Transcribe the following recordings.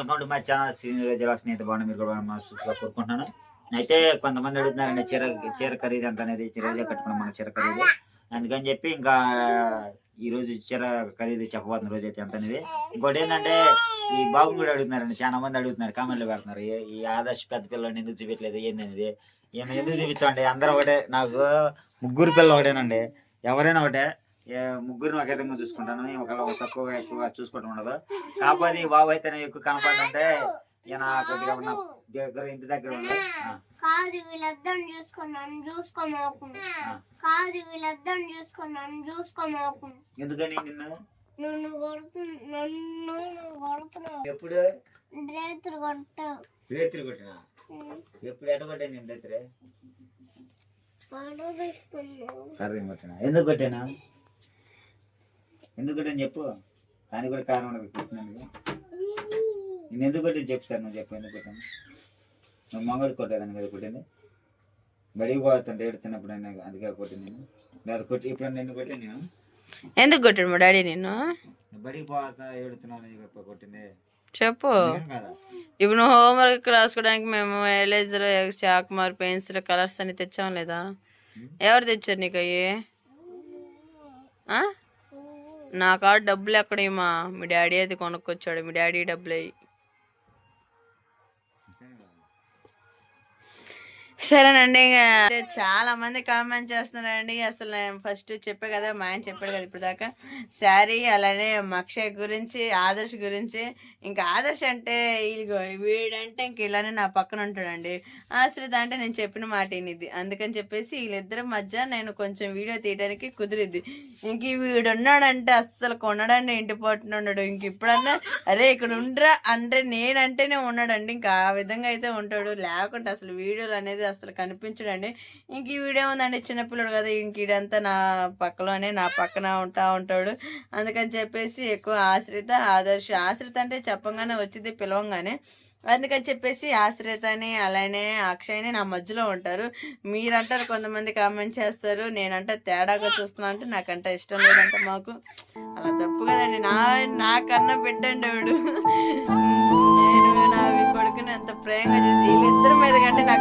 Welcome to my channel Srinivasa జిలాక్స్ బాగుంది మీరు కూడా మనస్ఫూర్తిగా కోరుకుంటున్నాను. అయితే కొంతమంది అడుగుతున్నారండి చీర చీర ఖరీదు ఎంత అనేది చీరలే కట్టుకున్నాం మన చీర ఖరీదు. అందుకని చెప్పి ఇంకా ఈ రోజు చీర ఖరీదు చెప్పబోతున్న రోజు అయితే ఎంత అనేది. ఇంకోటి ఏంటంటే ఈ బాబు కూడా అడుగుతున్నారండి చాలా మంది అడుగుతున్నారు కామెంట్లు పెడుతున్నారు ఈ ఆదర్శ్ పెద్ద పిల్లని ఎందుకు చూపించలేదు ఏందనేది ఈయన ఎందుకు చూపించామండి? అందరూ ఒకటే నాకు ముగ్గురు పిల్లలు ఒకటేనండి. ఎవరైనా ఒకటే ముగ్గురిని ఒకే విధంగా చూసుకుంటాను. ఒకవేళ తక్కువ ఎక్కువ చూసుకోవడం ఉండదు. కాకపోతే ఈ బాబు అయితే ఎక్కువ కనపడంటే ఈయన కొద్దిగా నా దగ్గర ఇంటి దగ్గర ఉంది కాదు వీళ్ళిద్దరిని. కాదు ఎందుకని నిన్ను? నన్ను కొడుతు నన్ను నువ్వు కొడుతున్నావు. ఎప్పుడు? రేతులు కొట్టావు రేత్రి కొట్టినా? ఎప్పుడు ఎట కొట్టాను నేను ఎందుకు కొట్టాను? ఎందుకు కొట్టాను చెప్పు. దానికి కూడా కారణం ఉండదు నేను ఎందుకు కొట్టింది చెప్పు సార్ నువ్వు చెప్పు ఎందుకు కొట్టాను నువ్వు మంగళ కొట్టేదాన్ని కదా కొట్టింది? బడికి పోతాను ఏడుతున్నప్పుడు అయినా అందుకే కొట్టింది నేను. లేదా కొట్టి ఇప్పుడు నిన్ను కొట్టాను నేను? ఎందుకు కొట్టాడు మా డాడీ నిన్ను? బడికి పోతా ఏడుతున్నాను ఇక కొట్టింది. చెప్పు. ఇప్పుడు నువ్వు హోంవర్క్ రాసుకోవడానికి మేము ఎలేజర్ చాక్ మార్ పెన్సిల్ కలర్స్ అన్ని తెచ్చాం లేదా? ఎవరు తెచ్చారు నీకు అయ్యి? ఆ? నా కాడ డబ్బులు ఎక్కడేమా? మీ డాడీ అది కొనుక్కొచ్చాడు. మీ డాడీ డబ్బులు. అయ్యి సరేనండి ఇంకా చాలా మంది కామెంట్ చేస్తున్నారండి. అసలు నేను ఫస్ట్ చెప్పే కదా మా ఆయన చెప్పాడు కదా ఇప్పుడు దాకా శారీ అలానే మక్షయ్ గురించి ఆదర్శ్ గురించి. ఇంకా ఆదర్శ్ అంటే ఇదిగో వీడంటే ఇంక ఇలానే నా పక్కన ఉంటాడండి. ఆశ్రిత అంటే నేను చెప్పిన మాట ఇది అందుకని చెప్పేసి వీళ్ళిద్దరి మధ్య నేను కొంచెం వీడియో తీయడానికి కుదిరిద్ది. ఇంక వీడున్నాడంటే అస్సలు కొనడండి ఇంటి పట్టున ఉన్నాడు ఇంక ఇప్పుడన్నా అరే ఇక్కడ ఉండరా అంటే నేనంటేనే ఉన్నాడండి. ఇంకా ఆ విధంగా అయితే ఉంటాడు. లేకుంటే అసలు వీడియోలు అనేది అసలు కనిపించడండి. ఇంక ఈ వీడియో ఉందండి చిన్నపిల్లడు కదా ఇంక ఇడంతా నా పక్కలోనే నా పక్కన ఉంటా ఉంటాడు. అందుకని చెప్పేసి ఎక్కువ ఆశ్రిత ఆదర్శ ఆశ్రిత అంటే చెప్పంగానే వచ్చింది పిలవంగానే. అందుకని చెప్పేసి ఆశ్రితని అలానే అక్షయ్ని నా మధ్యలో ఉంటారు. మీరంటారు కొంతమంది కామెంట్ చేస్తారు. నేనంటే తేడాగా చూస్తున్నా అంటే నాకంటే ఇష్టం లేదంటే మాకు. అలా తప్పు కదండి. నా నాకన్నా బిడ్డండి వాడు. నేను నా కొడుకుని అంత ప్రేమగా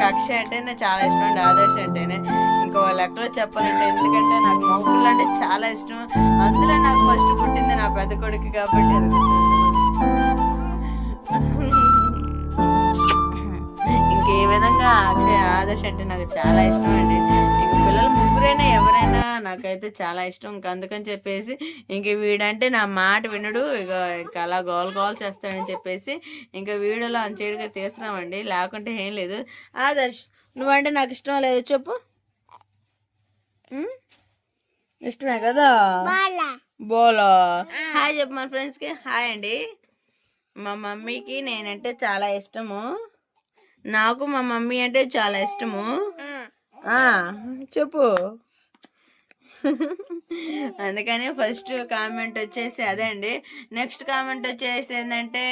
నాకు అక్షయ్ అంటేనే చాలా ఇష్టం అండి ఆదర్శ్ అంటేనే. ఇంకో లెక్కలో చెప్పాలంటే ఎందుకంటే నాకు మౌకులు అంటే చాలా ఇష్టం. అందులో నాకు ఫస్ట్ పుట్టింది నా పెద్ద కొడుకు కాబట్టి ఇంకే విధంగా అక్షయ్ ఆదర్శ్ అంటే నాకు చాలా ఇష్టం అండి. ఎవరైనా నాకైతే చాలా ఇష్టం. ఇంక అందుకని చెప్పేసి ఇంక వీడంటే నా మాట వినడు. ఇక ఇక అలా గోల్ గోల్ చేస్తాడని చెప్పేసి ఇంకా వీడియోలో అంచేడుగా తీస్తున్నామండి. లేకుంటే ఏం లేదు. ఆదర్శ్ నువ్వంటే నాకు ఇష్టం లేదు. చెప్పు? ఇష్టమే కదా? బోలో. హాయ్ చెప్పు మన ఫ్రెండ్స్కి. హాయ్ అండి. మా మమ్మీకి నేనంటే చాలా ఇష్టము. నాకు మా మమ్మీ అంటే చాలా ఇష్టము. చెప్పు. అందుకని ఫస్ట్ కామెంట్ వచ్చేసి అదే అండి. నెక్స్ట్ కామెంట్ వచ్చేసి ఏంటంటే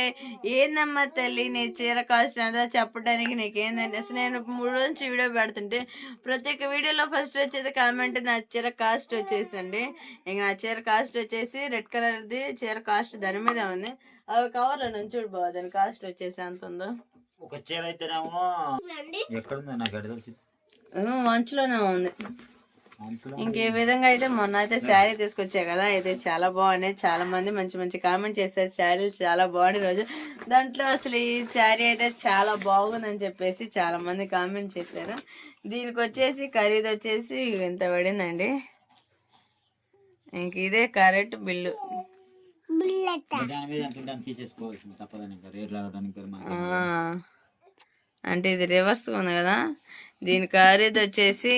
ఏందమ్మా తల్లి నీ చీర కాస్ట్ ఎంతో చెప్పడానికి నీకేందంటే అసలు నేను మూడు నుంచి వీడియో పెడుతుంటే ప్రతి ఒక్క వీడియోలో ఫస్ట్ వచ్చేది కామెంట్ నా చీర కాస్ట్ వచ్చేసండి ఇంక నా చీర కాస్ట్ వచ్చేసి రెడ్ కలర్ది చీర కాస్ట్ దాని మీద ఉంది. అవి కవర్లో నుంచి చూడు బావ దాని కాస్ట్ వచ్చేసి ఎంత ఉందో. ఒక చీర అయితేనేమో ఎక్కడుందో నాకు మంచులోనే ఉంది. ఇంకే విధంగా అయితే మొన్న అయితే శారీ తీసుకొచ్చా కదా అయితే చాలా బాగున్నాయి. చాలా మంది మంచి మంచి కామెంట్ చేశారు. శారీలు చాలా బాగుంది రోజు. దాంట్లో అసలు ఈ శారీ అయితే చాలా బాగుందని చెప్పేసి చాలా మంది కామెంట్ చేశారు. దీనికి వచ్చేసి ఖరీదు వచ్చేసి ఇంత పడిందండి? ఇంక ఇదే కరెక్ట్ బిల్లు అంటే ఇది రివర్స్ ఉంది కదా. దీని ఖరీదు వచ్చేసి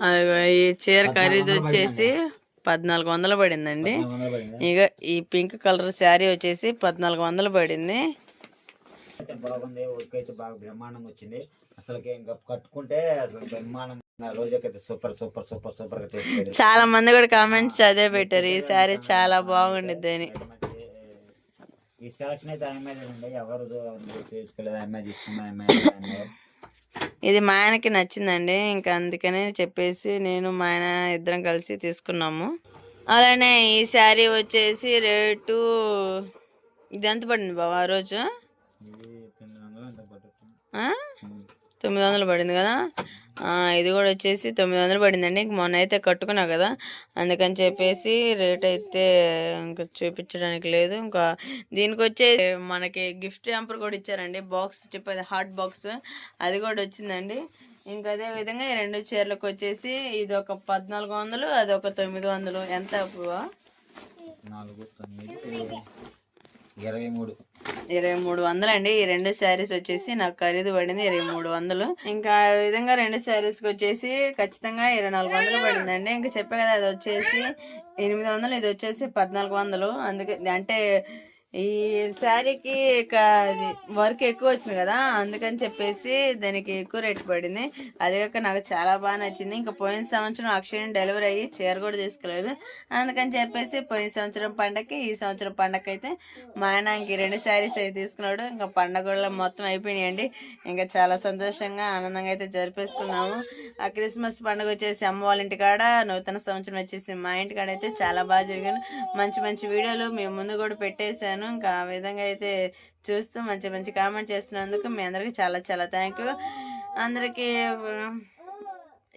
ఈ చీర ఖరీదు వచ్చేసి పద్నాలుగు వందలు పడిందండి? ఇక ఈ పింక్ కలర్ శారీ వచ్చేసి పద్నాలుగు వందలు పడింది. అయితే బాగుంది వర్క్ అయితే బాగా బ్రహ్మాండంగా వచ్చింది. అసలు ఇంకా కట్టుకుంటే అసలు బ్రహ్మాండంగా సూపర్ సూపర్ సూపర్ సూపర్ చాలా మంది కూడా కామెంట్స్ అదే పెట్టారు. ఈ శారీ చాలా బాగుండిద్ది అని. ఈ సెలక్షన్ అయితే ఆమె ఎవరు తీసుకోలేదు ఆమె తీసుకున్న ఆమె. ఇది మా ఆయనకి నచ్చిందండి. ఇంకా అందుకనే చెప్పేసి నేను మా ఆయన ఇద్దరం కలిసి తీసుకున్నాము. అలానే ఈ శారీ వచ్చేసి రేటు ఇది ఎంత పడింది బాబా ఆ రోజు? తొమ్మిది వందలు పడింది కదా? ఇది కూడా వచ్చేసి తొమ్మిది వందలు పడిందండి. ఇంక మొన్న అయితే కట్టుకున్నా కదా? అందుకని చెప్పేసి రేట్ అయితే ఇంకా చూపించడానికి లేదు. ఇంకా దీనికి వచ్చేసి మనకి గిఫ్ట్ హ్యాంపర్ కూడా ఇచ్చారండి. బాక్స్ చెప్పేది హాట్ బాక్స్. అది కూడా వచ్చిందండి. ఇంకా అదే విధంగా ఈ రెండు చీరలకు వచ్చేసి ఇది ఒక పద్నాలుగు వందలు అది ఒక తొమ్మిది వందలు. ఎంత బావ? నాలుగు తొమ్మిది ఇరవై మూడు. ఇరవై మూడు వందలు అండి ఈ రెండు శారీస్ వచ్చేసి నాకు ఖరీదు పడింది ఇరవై మూడు వందలు. ఇంకా విధంగా రెండు శారీస్కి వచ్చేసి ఖచ్చితంగా ఇరవై నాలుగు వందలు పడిందండి. ఇంకా చెప్పే కదా అది వచ్చేసి ఎనిమిది వందలు ఇది వచ్చేసి పద్నాలుగు వందలు. అందుకే అంటే ఈ శారీకి వర్క్ ఎక్కువ వచ్చింది కదా అందుకని చెప్పేసి దానికి ఎక్కువ రేట్ పడింది. అది కాక నాకు చాలా బాగా నచ్చింది. ఇంకా పోయిన సంవత్సరం అక్షయం డెలివరీ అయ్యి చీర కూడా తీసుకోలేదు. అందుకని చెప్పేసి పోయిన సంవత్సరం పండగకి ఈ సంవత్సరం పండగకి అయితే మా ఆయన ఇంక రెండు శారీస్ అయితే తీసుకున్నాడు. ఇంకా పండగలో మొత్తం అయిపోయినాయండి. ఇంకా చాలా సంతోషంగా ఆనందంగా అయితే జరిపేసుకున్నాము. ఆ క్రిస్మస్ పండుగ వచ్చేసి అమ్మ వాళ్ళ ఇంటి కాడ నూతన సంవత్సరం వచ్చేసి మా ఇంటి కాడ అయితే చాలా బాగా జరిగాను మంచి మంచి వీడియోలు మేము ముందు కూడా పెట్టేశాను. ఇంకా ఆ విధంగా అయితే చూస్తూ మంచి మంచి కామెంట్ చేస్తున్నందుకు మీ అందరికీ చాలా చాలా థ్యాంక్ యూ అందరికీ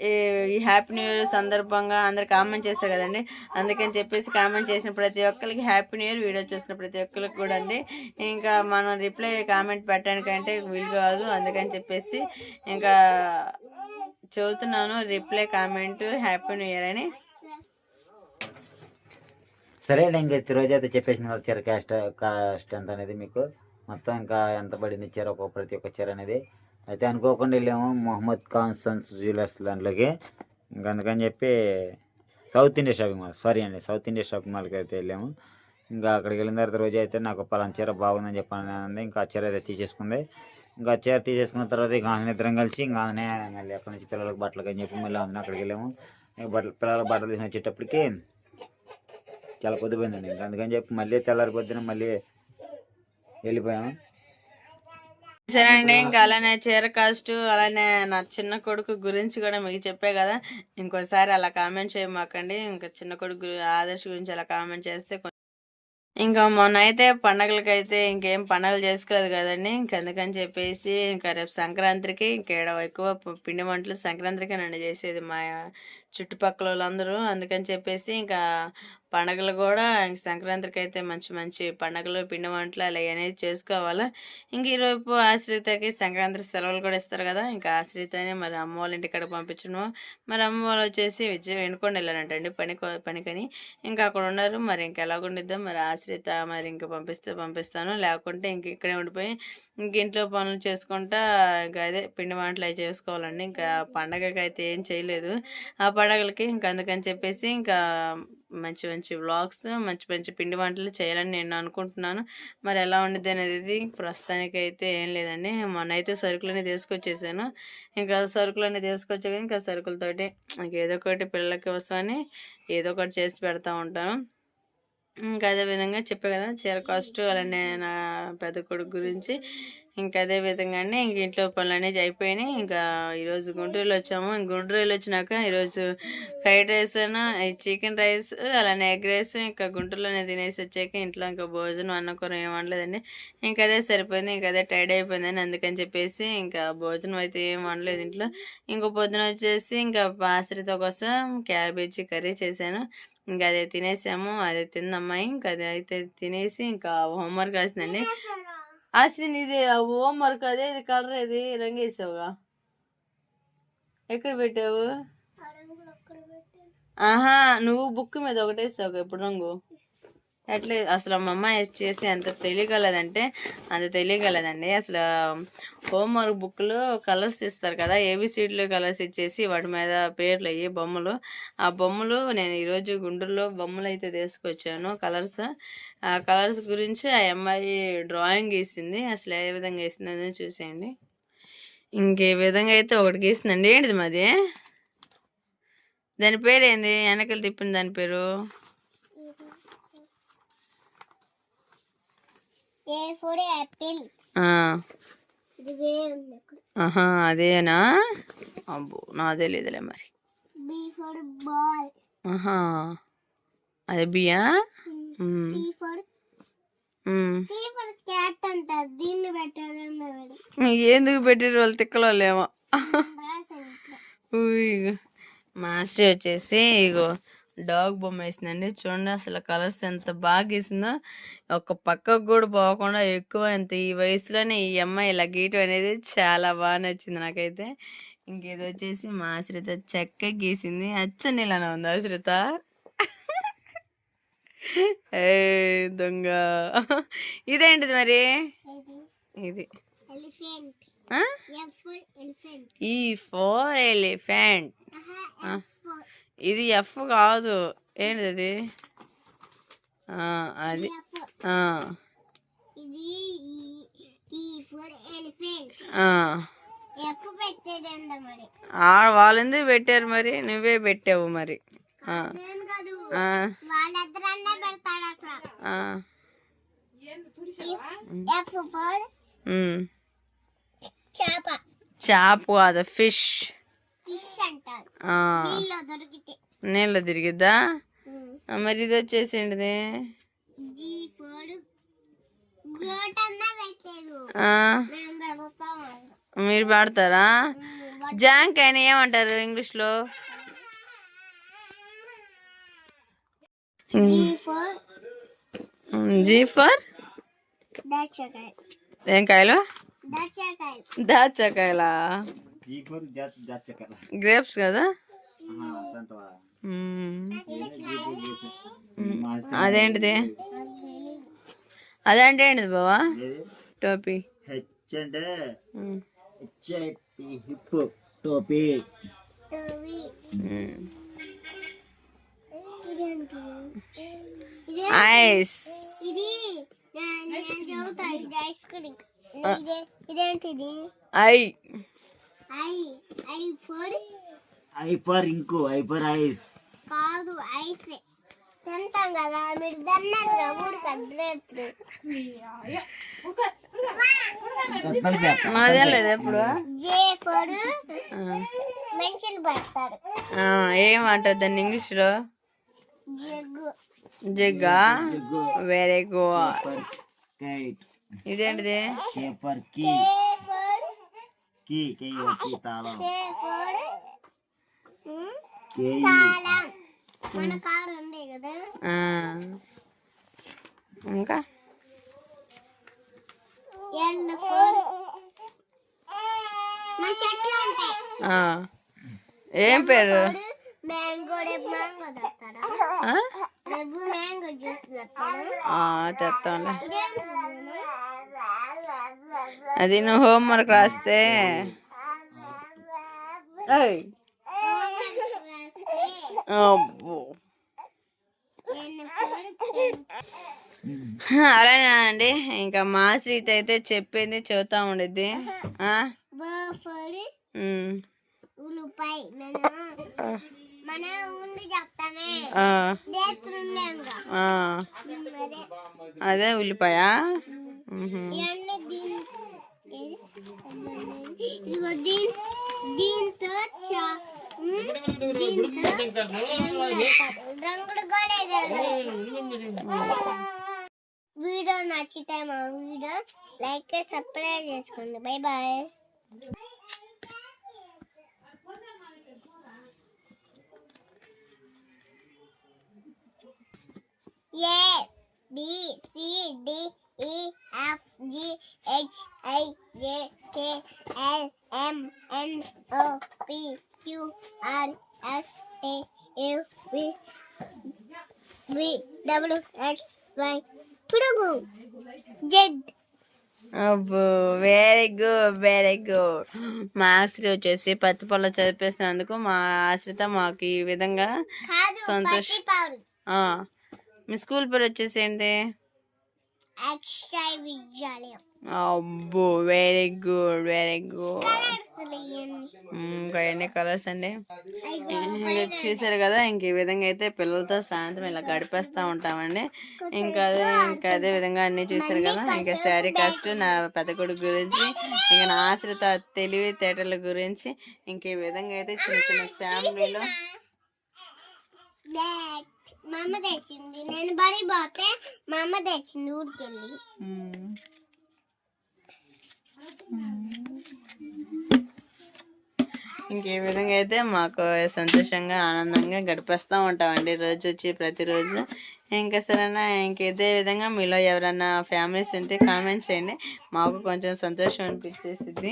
ఈ- ఈ హ్యాపీ న్యూ ఇయర్ సందర్భంగా అందరు కామెంట్ చేస్తారు కదండి. అందుకని చెప్పేసి కామెంట్ చేసిన ప్రతి ఒక్కరికి హ్యాపీ న్యూ ఇయర్ వీడియో చూసిన ప్రతి ఒక్కరికి కూడా అండి. ఇంకా మనం రిప్లై కామెంట్ పెట్టడానికంటే వీలు కాదు. అందుకని చెప్పేసి ఇంకా చదువుతున్నాను. Reply comment happy new year అని. సరే అండి ఇంకా రోజు అయితే చెప్పేసిన కదా చీర క్యాస్ట్ కాస్ట్ ఎంత అనేది మీకు. మొత్తం ఇంకా ఎంత పడింది చీర ఒక ప్రతి ఒక్క చీర అనేది. అయితే అనుకోకుండా వెళ్ళాము మొహమ్మద్ ఖాన్ సన్స్ జ్యువెలర్స్ దాంట్లోకి. ఇంకా అందుకని చెప్పి south India shopping mall sorry అండి సౌత్ ఇండియా షాపింగ్ మాల్కి అయితే వెళ్ళాము. ఇంకా అక్కడికి వెళ్ళిన తర్వాత రోజు అయితే నాకు పలానా చీర బాగుందని చెప్పాను ఇంకా ఆ చీర అయితే తీసేసుకుంది. ఇంకా ఆ చీర తీసేసుకున్న తర్వాత ఇంకా ఆమె ఇద్దరం కలిసి ఇంకా ఆమె మళ్ళీ అక్కడి నుంచి పిల్లలకు బట్టలకు అని చెప్పి మళ్ళీ ఆమె అక్కడికి వెళ్ళాము. బట్టలు పిల్లల బట్టలు తీసుకుని వచ్చేటప్పటికి చాలా పొద్దుపోయిందండి ఇంకా. అందుకని చెప్పి మళ్ళీ తెల్లారి పొద్దున మళ్ళీ వెళ్ళిపోయాము. సరే అండి ఇంకా అలానే చీర కాస్ట్ అలానే నా చిన్న కొడుకు గురించి కూడా మీకు చెప్పే కదా. ఇంకోసారి అలా కామెంట్ చేయమాకండి. ఇంకా చిన్న కొడుకు ఆదర్శ గురించి అలా కామెంట్ చేస్తే ఇంకా మొన్న అయితే పండగలకైతే ఇంకేం పండగలు చేసుకోలేదు కదండి. ఇంక అందుకని చెప్పేసి ఇంకా రేపు సంక్రాంతికి ఇంకా ఎక్కువ పిండి వంటలు సంక్రాంతికి నన్ను చేసేది మా చుట్టుపక్కల వాళ్ళందరూ అందుకని చెప్పేసి ఇంకా పండగలు కూడా ఇంక సంక్రాంతికి అయితే మంచి మంచి పండగలు పిండి వంటలు అలా అనేది చేసుకోవాలి. ఇంక ఈరోజు ఆశ్రితకి సంక్రాంతి సెలవులు కూడా ఇస్తారు కదా ఇంకా ఆశ్రితనే మరి అమ్మ వాళ్ళ ఇంటికాడ పంపించడము మరి అమ్మ వాళ్ళు వచ్చేసి విజయం వెనుకొని వెళ్ళారంటండి పని పనికని. ఇంకా అక్కడ ఉన్నారు మరి ఇంక ఎలాగుండిద్దాం మరి ఆశ్రిత మరి ఇంక పంపిస్తే పంపిస్తాను. లేకుంటే ఇంక ఇక్కడే ఉండిపోయి ఇంక ఇంట్లో పనులు చేసుకుంటా ఇంకా అదే పిండి వంటలు అవి చేసుకోవాలండి. ఇంకా పండగకి అయితే ఏం చేయలేదు. ఆ పండగలకి ఇంకా అందుకని చెప్పేసి ఇంకా మంచి మంచి వ్లాగ్స్ మంచి మంచి పిండి వంటలు చేయాలని నేను అనుకుంటున్నాను. మరి ఎలా ఉండిద్ది అనేది ప్రస్తుతానికి అయితే ఏం లేదండి. మొన్న అయితే సరుకులన్నీ తీసుకొచ్చేసాను. ఇంకా సరుకులన్నీ తీసుకొచ్చాక ఇంకా సరుకులతోటి ఇంకా ఏదో ఒకటి పిల్లల కోసమని ఏదో ఒకటి చేసి పెడతా ఉంటాను. ఇంకా అదే విధంగా చెప్పే కదా చీర కాస్ట్ అలానే నా పెద్ద కొడుకు గురించి. ఇంకా అదే విధంగా అండి ఇంక ఇంట్లో పనులు అనేది అయిపోయినాయి. ఇంకా ఈరోజు గుంటూరులో వచ్చాము. గుంటూరులో వచ్చినాక ఈరోజు ఫ్రైడ్ రైస్ చికెన్ రైస్ అలానే ఎగ్ రైస్ ఇంకా గుంటూరులోనే తినేసి వచ్చాక ఇంట్లో ఇంకా భోజనం అన్న కూర ఏం వండలేదండి. ఇంకా అదే సరిపోయింది. ఇంకా అదే టైడ్ అయిపోయిందని అందుకని చెప్పేసి ఇంకా భోజనం అయితే ఏం వండలేదు ఇంట్లో. ఇంకో పొద్దున వచ్చేసి ఇంకా పాసరితో కోసం క్యాబేజీ కర్రీ చేశాను. ఇంకా అదే తినేసాము అదే తిందమ్మాయి ఇంకా అది అయితే తినేసి ఇంకా హోంవర్క్ రాసిందండి. ఆశ్రిన్ ఇది హోంవర్క్ అదే ఇది కలర్ ఇది రంగేసావుగా ఎక్కడ పెట్టావు? ఆహా నువ్వు బుక్ మీద ఒకటేసావు ఇప్పుడు రంగు? ఎట్లా అసలు మా అమ్మ చేసి ఎంత తెలియగలదంటే అంత తెలియగలదండి. అసలు హోంవర్క్ బుక్లో కలర్స్ ఇస్తారు కదా ఏబిసిడ్లో కలర్స్ ఇచ్చేసి వాటి మీద పేర్లు అయ్యి బొమ్మలు. ఆ బొమ్మలు నేను ఈరోజు గుంటూరులో బొమ్మలు అయితే తీసుకొచ్చాను కలర్స్. ఆ కలర్స్ గురించి ఆ అమ్మాయి డ్రాయింగ్ గీసింది. అసలు ఏ విధంగా వేసిందని చూసేయండి. ఇంకే విధంగా అయితే ఒకటి గీసిందండి. ఏంటిది మాది? దాని పేరు ఏంది వెనకలు తిప్పిన దాని పేరు? ఏ ఫర్ యాపిల్ ఆహా అదేనా? అబ్బో నా తెలియదులే మరి. బి ఫర్ బాల్ ఆహా అదే. C for. Hmm. C for cat అంటారు దీన్ని ఎందుకు పెట్టారు వాళ్ళు తిక్కలో. ఇగో. మాస్టర్ వచ్చేసి ఇగో డాగ్ బొమ్మ వేసిందండి. చూడండి అసలు కలర్స్ ఎంత బాగా గీసిందో. ఒక పక్కకు కూడా పోకుండా ఎక్కువ ఎంత ఈ వయసులోనే ఈ అమ్మాయి ఇలా గీయటం అనేది చాలా బాగా నచ్చింది నాకైతే. ఇంకేదో వచ్చేసి మా ఆశ్రిత చెక్క గీసింది. అచ్చ నీళ్ళనే ఉంది ఆశ్రిత. ఏ దొంగ. ఇదేంటిది మరి? ఇది. ఈ ఫోర్ ఎలిఫెంట్. ఇది ఎఫ్ కాదు. ఏంటిది? అది అది. ఎఫ్ ఆ, ఇది ఈ- ఈ ఫర్ ఎలిఫెంట్ ఆ. ఎఫ్ పెట్టేదంట మరి? ఆ వాళ్ళు ఎందుకు పెట్టారు మరి? నువ్వే పెట్టావు మరి. చేప కాదు ఫిష్. నీళ్ళు దొరికితే. నీళ్ళు తిరిగిద్దా? మరి ఇది వచ్చేసి ఏంటిది? మీరు పాడతారా? జాంకాయని ఏమంటారు ఇంగ్లీష్లో? G for. G for? ఏం కాయలు? దాచకాయ దాచకాయలా గ్రేప్స్ కదా? అదేంటిది? అదంటే ఏంటిది బావా? టోపీ. హెచ్ అంటే. హెచ్ఐపి హిప్ టోపీ. ఐస్. ఇది నేను నేను చదువుతా ఇది ఐస్ క్రీమ్. ఇదే ఇదేంటిది? I. I I for. I for ink I for ice. కాదు ఐస్. తింటాం కదా మీరు దన్నారు ఊరికి అడ్రేట్లు మాదే లేదు ఎప్పుడు? J for. ఆ. మెన్షన్ పెడతారు. ఆ, ఏమంటారు దాన్ని ఇంగ్లీష్లో? జగ్గు. జిగ్గా? వెరీ గుడ్ ఇదేంటిది? Paper key K for key key key తాళం కే ఫర్ కే తాళం మన కారు ఉంది కదా. ఆ. ఇంకా? ఎల్ ఫర్ మన చెట్లు ఉంటాయి ఆ. ఏం పేరు? మ్యాంగో రేపు మ్యాంగో తెస్తారా? రేపు మ్యాంగో జ్యూస్ తెస్తారా? ఆ, తెస్తాంలే. ఇదేంటి అది నువ్వు హోంవర్క్ రాస్తే ఏయ్. అబ్బో. అలానేనండి ఇంకా మా శ్రీత అయితే చెప్పింది చెబుతా. ఉల్లిపాయ అదే ఉల్లిపాయ. దీంతో వీడియో నచ్చితే మా వీడియో లైక్ సబ్స్క్రైబ్ చేసుకోండి. Bye bye. A B C D E F G H I J K L M N O P Q R S T U V V W X Y. W Z. అబ్బో very good very good మా ఆశ్రి వచ్చేసి పత్తి పొల చదివేస్తున్నందుకు మా ఆశ్రిత మాకు ఈ విధంగా సంతోష్ మీ school పేరు వచ్చేసి ఏంటి అబ్బో వెరీ గుడ్ వెరీ గుడ్. ఇంకా ఎన్ని కలర్స్ అండి? చూసారు కదా ఇంక ఈ విధంగా అయితే పిల్లలతో సాయంత్రం ఇలా గడిపేస్తూ ఉంటామండి. ఇంకా అదే ఇంకా అదే విధంగా అన్ని చూసారు కదా ఇంకా శారీ కాస్ట్ నా పెద్ద కొడుకు గురించి ఇంకా నా ఆశ్రిత తెలివి తేటల గురించి ఇంక ఈ విధంగా అయితే చిన్న చిన్న ఫ్యామిలీలో మా అమ్మ తెచ్చింది. నేను బడి పోతే మా అమ్మ తెచ్చింది ఊరికెళ్ళి. ఇంకే విధంగా అయితే మాకు సంతోషంగా ఆనందంగా గడిపేస్తూ ఉంటామండి. రోజు వచ్చి ప్రతిరోజు ఇంకా సరేనా ఇంక ఇదే విధంగా మీలో ఎవరైనా ఫ్యామిలీస్ ఉంటే కామెంట్ చేయండి. మాకు కొంచెం సంతోషం అనిపించేసింది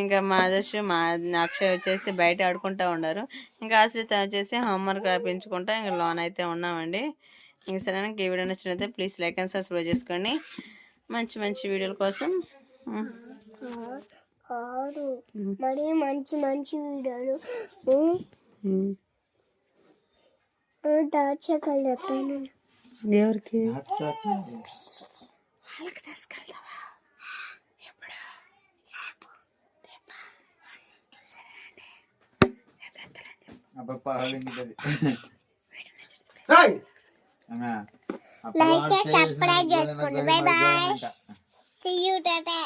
ఇంకా మా ఆదర్శ మా అక్షయ్ వచ్చేసి బయట ఆడుకుంటూ ఉన్నారు. ఇంకా ఆశ్రిత వచ్చేసి హోంవర్క్ రాపించుకుంటా ఇంకా లోన్ అయితే ఉన్నామండి. ఇంక సరేనా ఈ వీడియో నచ్చినైతే ప్లీజ్ లైక్ అండ్ సబ్స్క్రైబ్ చేసుకోండి. మంచి మంచి వీడియోల కోసం. మరి మంచి మంచి వీడియోలు. దాచగలుగుతాను ఎవరికి వాళ్ళకి తీసుకెళ్తావా ఎప్పుడు and subscribe చేసుకోండి. Bye bye. See you, Tata.